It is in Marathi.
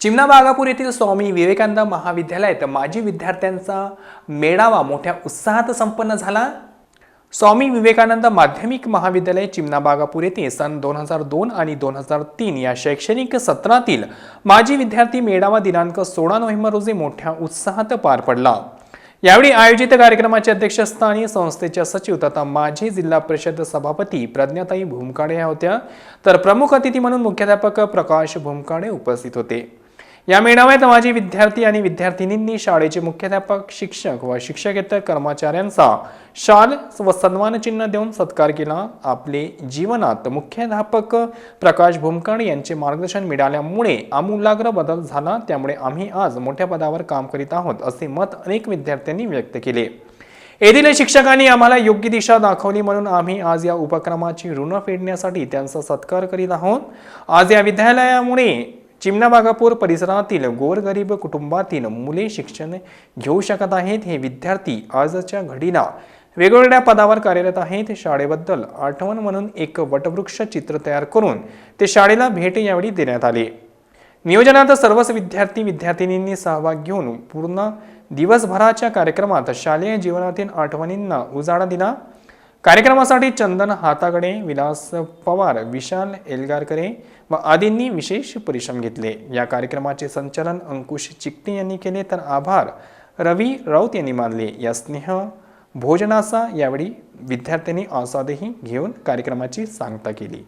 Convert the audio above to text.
चिमणा बागापूर येथील स्वामी विवेकानंद महाविद्यालयात माजी विद्यार्थ्यांचा मेळावा मोठ्या उत्साहात संपन्न झाला. स्वामी विवेकानंद माध्यमिक महाविद्यालय चिमणा बागापूर येथे सन दोन हजार दोन आणि दोन हजार तीन या शैक्षणिक सत्रातील माजी विद्यार्थी मेळावा दिनांक सोळा नोव्हेंबर रोजी मोठ्या उत्साहात पार पडला. यावेळी आयोजित कार्यक्रमाचे अध्यक्षस्थानी संस्थेच्या सचिव तथा माजी जिल्हा परिषद सभापती प्रज्ञाताई भूमकाडे या होत्या. तर प्रमुख अतिथी म्हणून मुख्याध्यापक प्रकाश भूमकाडे उपस्थित होते. या मेळाव्यात माजी विद्यार्थी आणि विद्यार्थिनींनी शाळेचे मुख्याध्यापक शिक्षक व शिक्षकेतर कर्मचाऱ्यांचा शाल व सन्मानचिन्ह देऊन सत्कार केला. आपले जीवनात मुख्याध्यापक प्रकाश भूमकाडे यांचे मार्गदर्शन मिळाल्यामुळे आमूलाग्र बदल झाला. त्यामुळे आम्ही आज मोठ्या पदावर काम करीत आहोत असे मत अनेक विद्यार्थ्यांनी व्यक्त केले. येथील शिक्षकांनी आम्हाला योग्य दिशा दाखवली म्हणून आम्ही आज या उपक्रमाची ऋण फेडण्यासाठी त्यांचा सत्कार करीत आहोत. आज या विद्यालयामुळे चिमणाबागापूर परिसरातील गोरगरीब कुटुंबातील मुले शिक्षण घेऊ शकत आहेत. हे विद्यार्थी आजच्या घडीला वेगवेगळ्या पदावर कार्यरत आहेत. शाळेबद्दल आठवण म्हणून एक वटवृक्ष चित्र तयार करून ते शाळेला भेट यावेळी देण्यात आले. नियोजनात सर्वच विद्यार्थी विद्यार्थिनींनी सहभाग घेऊन पूर्ण दिवसभराच्या कार्यक्रमात शालेय जीवनातील आठवणींना उजाळा दिला. कार्यक्रमासाठी चंदन हातागडे विलास पवार विशाल एल्गारकरे व आदींनी विशेष परिश्रम घेतले. या कार्यक्रमाचे संचालन अंकुश चिकटे यांनी केले तर आभार. रवी राऊत यांनी मानले. या स्नेह भोजनाचा यावेळी विद्यार्थ्यांनी आस्वादही घेऊन कार्यक्रमाची सांगता केली.